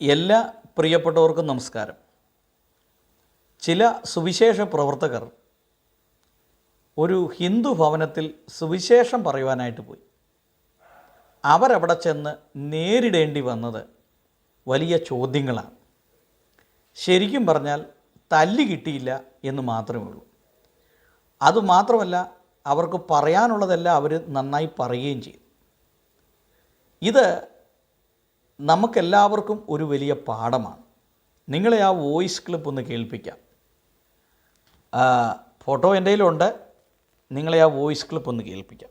എല്ലാ പ്രിയപ്പെട്ടവർക്കും നമസ്കാരം. ചില സുവിശേഷ പ്രവർത്തകർ ഒരു ഹിന്ദു ഭവനത്തിൽ സുവിശേഷം പറയുവാനായിട്ട് പോയി. അവരവിടെ ചെന്ന് നേരിടേണ്ടി വന്നത് വലിയ ചോദ്യങ്ങളാണ്. ശരിക്കും പറഞ്ഞാൽ തല്ലി കിട്ടിയില്ല എന്ന് മാത്രമേ ഉള്ളൂ. അതുമാത്രമല്ല അവർക്ക് പറയാനുള്ളതെല്ലാം അവർ നന്നായി പറയുകയും ചെയ്തു. ഇത് നമുക്കെല്ലാവർക്കും ഒരു വലിയ പാഠമാണ്. നിങ്ങളെ ആ വോയിസ് ക്ലിപ്പ് ഒന്ന് കേൾപ്പിക്കാം. ഫോട്ടോ എന്റെ കയ്യിലുണ്ട്. നിങ്ങളെ ആ വോയിസ് ക്ലിപ്പ് ഒന്ന് കേൾപ്പിക്കാം.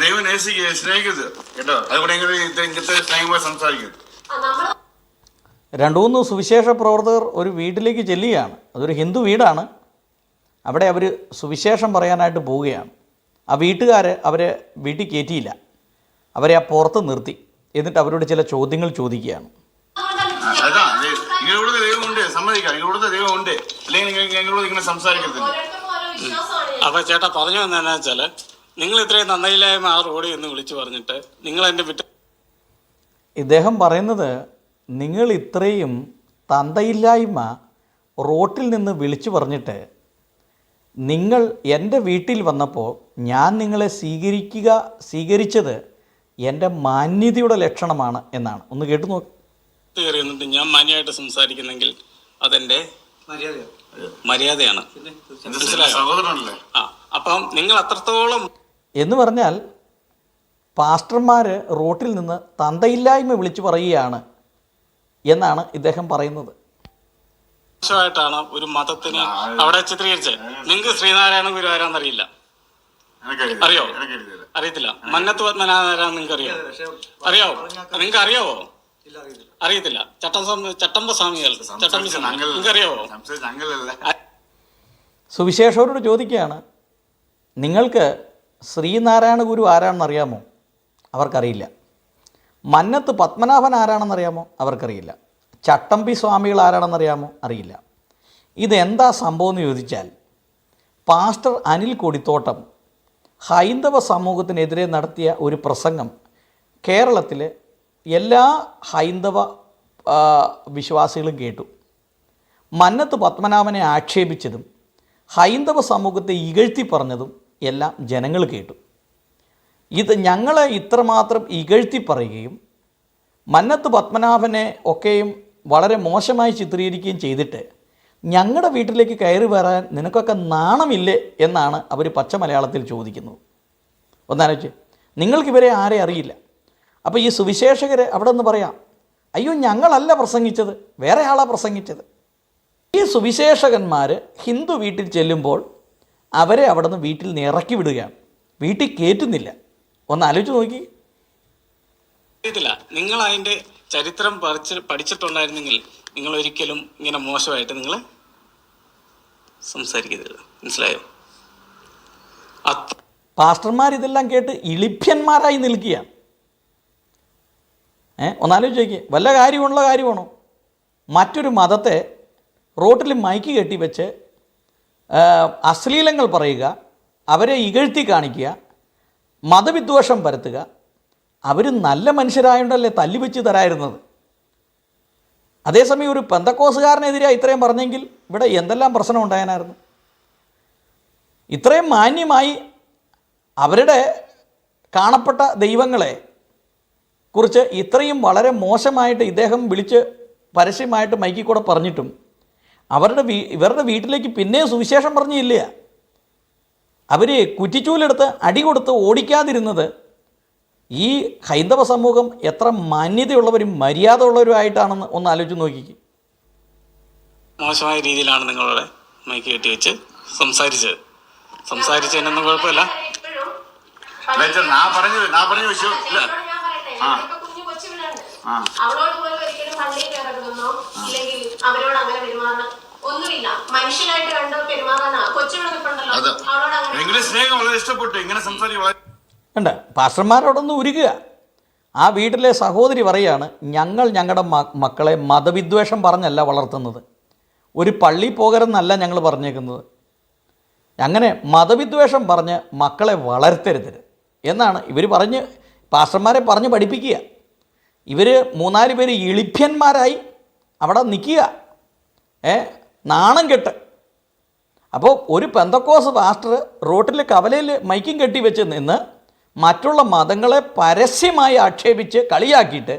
ദൈവം സ്നേഹിക്കരുത്. കേട്ടോ? അതുകൊണ്ട് ഇങ്ങനത്തെ സ്നേഹമായി സംസാരിക്കരുത്. രണ്ട് മൂന്ന് സുവിശേഷ പ്രവർത്തകർ ഒരു വീട്ടിലേക്ക് ചെല്ലുകയാണ്. അതൊരു ഹിന്ദു വീടാണ്. അവിടെ അവർ സുവിശേഷം പറയാനായിട്ട് പോവുകയാണ്. ആ വീട്ടുകാർ അവരെ വീട്ടിൽ കയറ്റിയില്ല അവരെ ആ പുറത്ത് നിർത്തി. എന്നിട്ട് അവരോട് ചില ചോദ്യങ്ങൾ ചോദിക്കുകയാണ്. നിങ്ങളുടെ സമ്മതിക്കാം. നിങ്ങളുടെ അല്ലെങ്കിൽ നിങ്ങൾ ഞങ്ങളോട് ഇങ്ങനെ അപ്പൊ ചേട്ടാ പറഞ്ഞു വന്നതെന്നു വെച്ചാൽ നിങ്ങൾ ഇത്രയും നന്നയില്ലായ്മ ആ റോഡിൽ എന്ന് വിളിച്ചു പറഞ്ഞിട്ട് നിങ്ങൾ എന്റെ വിട്ട് ഇദ്ദേഹം പറയുന്നത് നിങ്ങൾ ഇത്രയും തന്തയില്ലായ്മ റോട്ടിൽ നിന്ന് വിളിച്ചു പറഞ്ഞിട്ട് നിങ്ങൾ എന്റെ വീട്ടിൽ വന്നപ്പോൾ ഞാൻ നിങ്ങളെ സ്വീകരിക്കുക സ്വീകരിച്ചത് എന്റെ മാന്യതയുടെ ലക്ഷണമാണ് എന്നാണ്. ഒന്ന് കേട്ടു നോക്ക്. ഞാൻ മാന്യമായിട്ട് സംസാരിക്കുന്നെങ്കിൽ അതെന്റെ മര്യാദയാണ്. അപ്പം നിങ്ങൾ അത്രത്തോളം എന്ന് പറഞ്ഞാൽ പാസ്റ്റർമാർ റോട്ടിൽ നിന്ന് തന്തയില്ലായ്മ വിളിച്ചു പറയുകയാണ് എന്നാണ് ഇദ്ദേഹം പറയുന്നത്. മോശമായിട്ടാണ് ഒരു മതത്തിന് അവിടെ ചിത്രീകരിച്ചത്. നിങ്ങൾക്ക് ശ്രീനാരായണ ഗുരു ആരാന്നറിയില്ല അറിയോ? അറിയത്തില്ല. മന്നത്ത് പത്മനാഭനാരാന്ന് നിങ്ങൾക്ക് അറിയോ അറിയാവോ? നിങ്ങൾക്ക് അറിയാവോ അറിയത്തില്ല. ചട്ടം ചട്ടമ്പ സ്വാമികൾ. ചട്ടമ്പി സ്വാമി നിങ്ങൾക്ക് അറിയാവോ സുവിശേഷവരോട് ചോദിക്കുകയാണ്. നിങ്ങൾക്ക് ശ്രീനാരായണ ഗുരു ആരാണെന്ന് അറിയാമോ അവർക്കറിയില്ല. മന്നത്ത് പത്മനാഭൻ ആരാണെന്നറിയാമോ? അവർക്കറിയില്ല. ചട്ടമ്പി സ്വാമികൾ ആരാണെന്നറിയാമോ അറിയില്ല. ഇതെന്താ സംഭവം എന്ന് ചോദിച്ചാൽ പാസ്റ്റർ അനിൽ കൊടിത്തോട്ടം ഹൈന്ദവ സമൂഹത്തിനെതിരെ നടത്തിയ ഒരു പ്രസംഗം കേരളത്തിലെ എല്ലാ ഹൈന്ദവ വിശ്വാസികളും കേട്ടു. മന്നത്ത് പത്മനാഭനെ ആക്ഷേപിച്ചതും ഹൈന്ദവ സമൂഹത്തെ ഇകഴ്ത്തി പറഞ്ഞതും എല്ലാം ജനങ്ങൾ കേട്ടു. ഇത് ഞങ്ങളെ ഇത്രമാത്രം ഇകഴ്ത്തി പറയുകയും മന്നത്ത് പത്മനാഭനെ ഒക്കെയും വളരെ മോശമായി ചിത്രീകരിക്കുകയും ചെയ്തിട്ട് ഞങ്ങളുടെ വീട്ടിലേക്ക് കയറി വരാൻ നിനക്കൊക്കെ നാണമില്ലേ എന്നാണ് അവർ പച്ച മലയാളത്തിൽ ചോദിക്കുന്നത് ഒന്നാലോചിച്ച്. നിങ്ങൾക്കിവരെ ആരെ അറിയില്ല? അപ്പോൾ ഈ സുവിശേഷകരെ അവിടെ നിന്ന് പറയാം അയ്യോ ഞങ്ങളല്ല പ്രസംഗിച്ചത് വേറെ ആളാണ് പ്രസംഗിച്ചത്. ഈ സുവിശേഷകന്മാർ ഹിന്ദു വീട്ടിൽ ചെല്ലുമ്പോൾ അവരെ അവിടെ നിന്ന് വീട്ടിൽ നിന്ന് ഇറക്കി വിടുകയാണ്. വീട്ടിൽ കയറ്റുന്നില്ല ഒന്ന് ആലോചിച്ച് നോക്കി. നിങ്ങൾ അതിന്റെ ചരിത്രം പഠിച്ച് പഠിച്ചിട്ടുണ്ടായിരുന്നെങ്കിൽ നിങ്ങൾ ഒരിക്കലും ഇങ്ങനെ മോശമായിട്ട് നിങ്ങൾ സംസാരിക്കരുത്. മനസ്സിലായോ? പാസ്റ്റർമാർ ഇതെല്ലാം കേട്ട് ഇളിഭ്യന്മാരായി നിൽക്കുകയാണ്. ഏ ഒന്നാലോചിച്ച് ചോദിക്കുക വല്ല കാര്യമുള്ള കാര്യമാണോ? മറ്റൊരു മതത്തെ റോട്ടിൽ മൈക്ക് കെട്ടി വെച്ച് അശ്ലീലങ്ങൾ പറയുക അവരെ ഇകഴ്ത്തി കാണിക്കുക മതവിദ്വേഷം പരത്തുക അവർ നല്ല മനുഷ്യരായോണ്ടല്ലേ തല്ലി വെച്ച് തരായിരുന്നത്? അതേസമയം ഒരു പെന്തക്കോസുകാരനെതിരെ ഇത്രയും പറഞ്ഞെങ്കിൽ ഇവിടെ എന്തെല്ലാം പ്രശ്നം ഉണ്ടായനായിരുന്നു? ഇത്രയും മാന്യമായി അവരുടെ കാണപ്പെട്ട ദൈവങ്ങളെ കുറിച്ച് ഇത്രയും വളരെ മോശമായിട്ട് ഇദ്ദേഹം വിളിച്ച് പരസ്യമായിട്ട് മൈക്കിൽ കൂടെ പറഞ്ഞിട്ടും അവരുടെ വീ ഇവരുടെ വീട്ടിലേക്ക് പിന്നെ സുവിശേഷം പറഞ്ഞില്ല. അവർ കുറ്റിച്ചൂലെടുത്ത് അടി കൊടുത്ത് ഓടിക്കാതിരുന്നത് ഈ ഹൈന്ദവ സമൂഹം എത്ര മാന്യതയുള്ളവരും മര്യാദ ഉള്ളവരുമായിട്ടാണെന്ന് ഒന്ന് ആലോചിച്ച് നോക്കിക്ക്. മോശമായ രീതിയിലാണ് നിങ്ങളുടെ മൈക്ക് കെട്ടി വെച്ച് സംസാരിച്ചത്. സംസാരിച്ചതിനൊന്നും കുഴപ്പമില്ല. ഇപ്പോഴും ഞാൻ പറഞ്ഞത് ഞാൻ പറഞ്ഞ വിഷയം ഇല്ല. ഞാൻ പറയട്ടെ. ഞങ്ങൾക്ക് കുഞ്ഞു കൊച്ചുവിടുണ്ട് ആ. അവളോട് പോലും ഒരിക്കലും പള്ളിയിൽ കയറണമെന്നോ ഇല്ലെങ്കിൽ അവരോട് അങ്ങനെ പെരുമാറണം ഒന്നുമില്ല. മനുഷ്യനായിട്ട് കണ്ടോ പെരുമാറാനാ? കൊച്ചുവിടെ നിൽപ്പുണ്ടല്ലോ അത്. അവളോട് അങ്ങനെ നിങ്ങളുടെ സ്നേഹം വളരെ ഇഷ്ടപ്പെട്ടു. ഇങ്ങനെ സംസാരിക്കും. ഉണ്ട് പാസ്റ്റർമാരോടൊന്ന് ഉരുകുക. ആ വീട്ടിലെ സഹോദരി പറയാണ് ഞങ്ങൾ ഞങ്ങളുടെ മക്കളെ മതവിദ്വേഷം പറഞ്ഞല്ല വളർത്തുന്നത്. ഒരു പള്ളി പോകരുതെന്നല്ല ഞങ്ങൾ പറഞ്ഞേക്കുന്നത്. അങ്ങനെ മതവിദ്വേഷം പറഞ്ഞ് മക്കളെ വളർത്തരുത് എന്നാണ് ഇവർ പറഞ്ഞ് പാസ്റ്റർമാരെ പറഞ്ഞ് പഠിപ്പിക്കുക. ഇവർ മൂന്നാൽ പേര് ഇളിഭ്യന്മാരായി അവിടെ നിൽക്കുക. ഏ നാണം കെട്ട്. അപ്പോൾ ഒരു പെന്തക്കോസ് പാസ്റ്റർ റോട്ടിൽ കവലയിൽ മൈക്കും കെട്ടി വെച്ച് നിന്ന് മറ്റുള്ള മതങ്ങളെ പരസ്യമായി ആക്ഷേപിച്ച് കളിയാക്കിയിട്ട്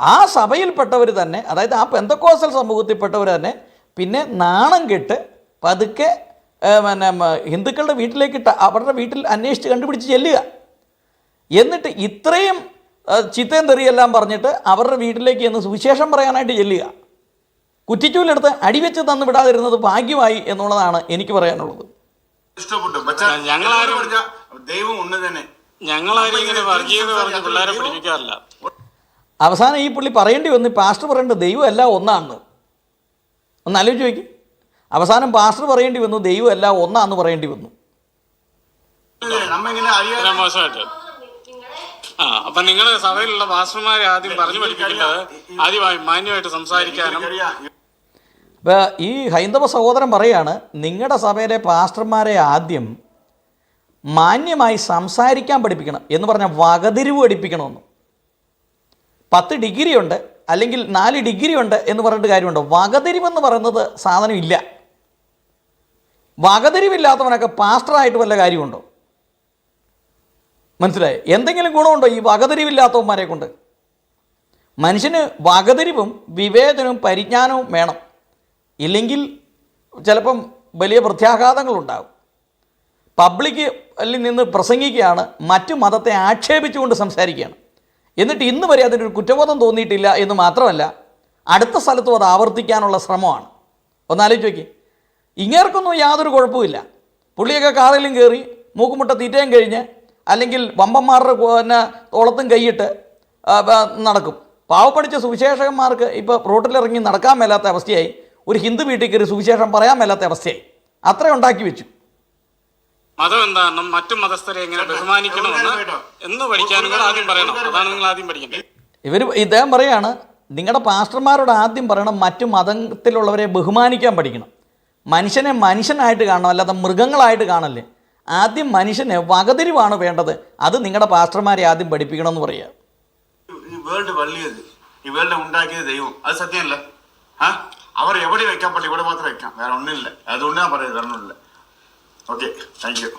ആ സഭയിൽപ്പെട്ടവർ തന്നെ അതായത് ആ പെന്തക്കോസൽ സമൂഹത്തിൽപ്പെട്ടവർ തന്നെ പിന്നെ നാണം കെട്ട് പതുക്കെ പിന്നെ ഹിന്ദുക്കളുടെ വീട്ടിലേക്കിട്ട് അവരുടെ വീട്ടിൽ അന്വേഷിച്ച് കണ്ടുപിടിച്ച് ചെല്ലുക. എന്നിട്ട് ഇത്രയും ചിത്തയും തെറിയെല്ലാം പറഞ്ഞിട്ട് അവരുടെ വീട്ടിലേക്ക് എന്ന് സുവിശേഷം പറയാനായിട്ട് ചെല്ലുക. കുറ്റിച്ചൂലെടുത്ത് അടിവെച്ച് തന്നു വിടാതിരുന്നത് ഭാഗ്യമായി എന്നുള്ളതാണ് എനിക്ക് പറയാനുള്ളത്. ഇഷ്ടപ്പെട്ടു. പക്ഷേ ഞങ്ങളാരും- പറഞ്ഞ ദൈവം ഒന്ന് തന്നെ. ഞങ്ങളാരും ഇങ്ങനെ വർഗീയത പറഞ്ഞ് പിള്ളേരെ പഠിപ്പിക്കാറില്ല. അവസാനം ഈ പുള്ളി പറയേണ്ടി വന്നു പാസ്റ്റർ പറയേണ്ടത് ദൈവം എല്ലാം ഒന്നാണ് ഒന്ന് ആലോചിച്ച് ചോദിക്കും അവസാനം പാസ്റ്റർ പറയേണ്ടി വന്നു ദൈവം എല്ലാം ഒന്നാന്ന് പറയേണ്ടി വന്നു. മോശമായിട്ട്. ആ അപ്പൊ നിങ്ങൾ സഭയിലുള്ള പാസ്റ്റർമാരെ ആദ്യം പറഞ്ഞു പഠിപ്പിക്കേണ്ടത് ആദ്യമായി മാന്യമായിട്ട് സംസാരിക്കാനും ഇപ്പോൾ ഈ ഹൈന്ദവ സഹോദരൻ പറയാണ് നിങ്ങളുടെ സഭയിലെ പാസ്റ്റർമാരെ ആദ്യം മാന്യമായി സംസാരിക്കാൻ പഠിപ്പിക്കണം എന്ന് പറഞ്ഞാൽ വകതിരിവ് പഠിപ്പിക്കണമെന്ന്. പത്ത് ഡിഗ്രി ഉണ്ട് അല്ലെങ്കിൽ നാല് ഡിഗ്രി ഉണ്ട് എന്ന് പറഞ്ഞിട്ട് കാര്യമുണ്ട്? വകതിരിവെന്ന് പറയുന്നത് സാധനം ഇല്ല. വകതിരിവില്ലാത്തവനൊക്കെ പാസ്റ്ററായിട്ട് വല്ല കാര്യമുണ്ടോ? മനസ്സിലായി? എന്തെങ്കിലും ഗുണമുണ്ടോ ഈ വകതിരിവില്ലാത്തവന്മാരെ കൊണ്ട് മനുഷ്യന് വകതിരിവും വിവേചനവും പരിജ്ഞാനവും വേണം. ഇല്ലെങ്കിൽ ചിലപ്പം വലിയ പ്രത്യാഘാതങ്ങളുണ്ടാകും പബ്ലിക്കിൽ നിന്ന് പ്രസംഗിക്കുകയാണ് മറ്റു മതത്തെ ആക്ഷേപിച്ചുകൊണ്ട് സംസാരിക്കുകയാണ്. എന്നിട്ട് ഇന്ന് വരെ അതിനൊരു കുറ്റബോധം തോന്നിയിട്ടില്ല എന്ന് മാത്രമല്ല അടുത്ത സ്ഥലത്തും അത് ആവർത്തിക്കാനുള്ള ശ്രമമാണ്. ഒന്നാലോചിച്ച് നോക്കി. ഇങ്ങേർക്കൊന്നും യാതൊരു കുഴപ്പമില്ല പുള്ളിയൊക്കെ കാറിലും കയറി മൂക്കുമുട്ട തീറ്റയും കഴിഞ്ഞ് അല്ലെങ്കിൽ വമ്പന്മാരുടെ പിന്നെ തോളത്തും കൈയിട്ട് നടക്കും. പാവപ്പടിച്ച സുവിശേഷകന്മാർക്ക് ഇപ്പോൾ റോട്ടിലിറങ്ങി നടക്കാൻ മേലാത്ത അവസ്ഥയായി. ഒരു ഹിന്ദു വീട്ടിൽ കയറി സുവിശേഷം പറയാൻ മേലാത്ത അവസ്ഥയായി. അത്ര ഉണ്ടാക്കി വെച്ചു. മതം എന്താണെന്നും മറ്റു മതസ്ഥരെ എങ്ങനെ ബഹുമാനിക്കണമെന്ന് എന്ന് പഠിക്കാനും കൂടെ ആദ്യം പറയണം. അതാണ് നിങ്ങൾ ആദ്യം പഠിക്കേണ്ടത്. ഇവർ ഇദ്ദേഹം പറയാണ് നിങ്ങളുടെ പാസ്റ്റർമാരോട് ആദ്യം പറയണം മറ്റു മതത്തിലുള്ളവരെ ബഹുമാനിക്കാൻ പഠിക്കണം. മനുഷ്യനെ മനുഷ്യനായിട്ട് കാണണം അല്ലാതെ മൃഗങ്ങളായിട്ട് കാണല്ലേ. ആദ്യം മനുഷ്യന് വകതിരിവാണ് വേണ്ടത്. അത് നിങ്ങളുടെ പാസ്റ്റർമാരെ ആദ്യം പഠിപ്പിക്കണം എന്ന് പറയുക ഈ വേൾഡ് വള്ളിയത് ഈ വേൾഡ് ഉണ്ടാക്കിയത് ദൈവം. അത് സത്യമല്ല. ആ? അവർ എവിടെ വെക്കാൻ പറ്റില്ല ഇവിടെ മാത്രം വെക്കാം. വേറെ ഒന്നില്ല അതുകൊണ്ട് ഞാൻ പറയുന്നത് വേറെ ഒന്നുമില്ല. Okay thank you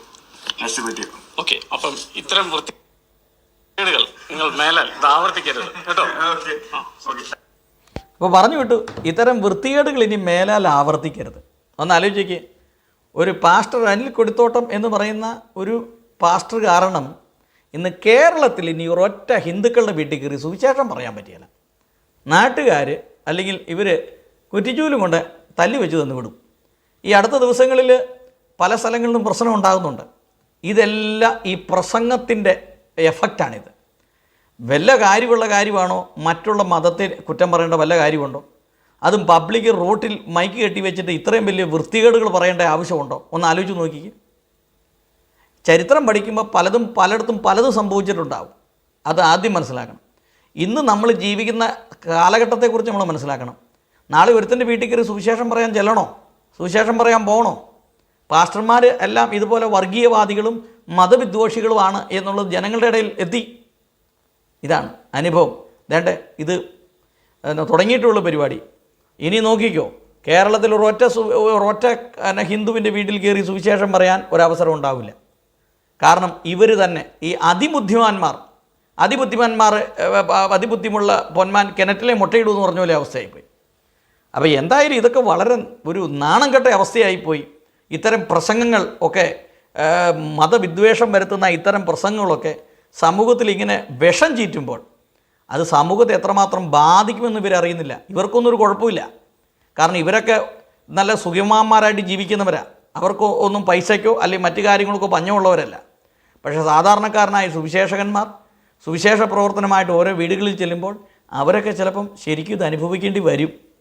next okay അപ്പം ഇത്തരം വൃത്തി നിങ്ങൾ മേലാൽ ആവർത്തിക്കരുത്. കേട്ടോ? ഓക്കെ ഓക്കെ അപ്പോൾ പറഞ്ഞു വിട്ടു ഇത്തരം വൃത്തികേടുകൾ ഇനി മേലാൽ ആവർത്തിക്കരുത്. ഒന്ന് ആലോചിക്കുക ഒരു പാസ്റ്റർ അനിൽ കൊടിത്തോട്ടം എന്ന് പറയുന്ന ഒരു പാസ്റ്റർ കാരണം ഇന്ന് കേരളത്തിൽ ഇനി ഒരൊറ്റ ഹിന്ദുക്കളുടെ വീട്ടിൽ കയറി സുവിശേഷം പറയാൻ പറ്റിയല്ല. നാട്ടുകാർ അല്ലെങ്കിൽ ഇവർ കുറ്റിച്ചൂലും കൊണ്ട് തല്ലി വെച്ച് തന്നു വിടും. ഈ അടുത്ത ദിവസങ്ങളിൽ പല സ്ഥലങ്ങളിലും പ്രശ്നം ഉണ്ടാകുന്നുണ്ട്. ഇതെല്ലാം ഈ പ്രസംഗത്തിന്റെ എഫക്റ്റാണിത്. വല്ല കാര്യമുള്ള കാര്യമാണോ? മറ്റുള്ള മതത്തെ കുറ്റം പറയേണ്ട വല്ല കാര്യമുണ്ടോ? അതും പബ്ലിക് റോട്ടിൽ മൈക്ക് കെട്ടി വെച്ചിട്ട് ഇത്രയും വലിയ വൃത്തികേടുകൾ പറയേണ്ട ആവശ്യമുണ്ടോ? ഒന്ന് ആലോചിച്ച് നോക്കിക്ക്. ചരിത്രം പഠിക്കുമ്പോൾ പലതും പലയിടത്തും പലതും സംഭവിച്ചിട്ടുണ്ടാവും. അത് ആദ്യം മനസ്സിലാക്കണം. ഇന്ന് നമ്മൾ ജീവിക്കുന്ന കാലഘട്ടത്തെക്കുറിച്ച് നമ്മൾ മനസ്സിലാക്കണം. നാളെ ഒരുത്തന്റെ വീട്ടിൽ കയറി സുവിശേഷം പറയാൻ ചെല്ലണോ? സുവിശേഷം പറയാൻ പോകണോ പാസ്റ്റർമാർ എല്ലാം ഇതുപോലെ വർഗീയവാദികളും മതവിദ്വേഷികളുമാണ് എന്നുള്ളത് ജനങ്ങളുടെ ഇടയിൽ എത്തി. ഇതാണ് അനുഭവം. വേണ്ടേ ഇത് തുടങ്ങിയിട്ടുള്ള പരിപാടി. ഇനി നോക്കിക്കോ കേരളത്തിൽ ഒരൊറ്റ ഒരൊറ്റ ഹിന്ദുവിന്റെ വീട്ടിൽ കയറി സുവിശേഷം പറയാൻ ഒരവസരം ഉണ്ടാവില്ല. കാരണം ഇവർ തന്നെ ഈ അതിബുദ്ധിമാന്മാർ അതിബുദ്ധിമാന്മാർ അതിബുദ്ധിമുള്ള പൊന്മാൻ കിണറ്റിലെ മുട്ടയിടൂ എന്ന് പറഞ്ഞ പോലെ അവസ്ഥയായിപ്പോയി. അപ്പോൾ എന്തായാലും ഇതൊക്കെ വളരെ ഒരു നാണം കെട്ട അവസ്ഥയായിപ്പോയി. ഇത്തരം പ്രസംഗങ്ങൾ ഒക്കെ മതവിദ്വേഷം വരുത്തുന്ന ഇത്തരം പ്രസംഗങ്ങളൊക്കെ സമൂഹത്തിൽ ഇങ്ങനെ വിഷം ചീറ്റുമ്പോൾ അത് സമൂഹത്തെ എത്രമാത്രം ബാധിക്കുമെന്ന് ഇവരറിയുന്നില്ല ഇവർക്കൊന്നും ഒരു കുഴപ്പമില്ല. കാരണം ഇവരൊക്കെ നല്ല സുഖിമാന്മാരായിട്ട് ജീവിക്കുന്നവരാ. അവർക്ക് ഒന്നും പൈസയ്ക്കോ അല്ലെങ്കിൽ മറ്റു കാര്യങ്ങൾക്കോ പഞ്ഞമുള്ളവരല്ല. പക്ഷേ സാധാരണക്കാരനായ സുവിശേഷകന്മാർ സുവിശേഷ പ്രവർത്തനമായിട്ട് ഓരോ വീടുകളിൽ ചെല്ലുമ്പോൾ അവരൊക്കെ ചിലപ്പം ശരിക്കും ഇത് അനുഭവിക്കേണ്ടി വരും.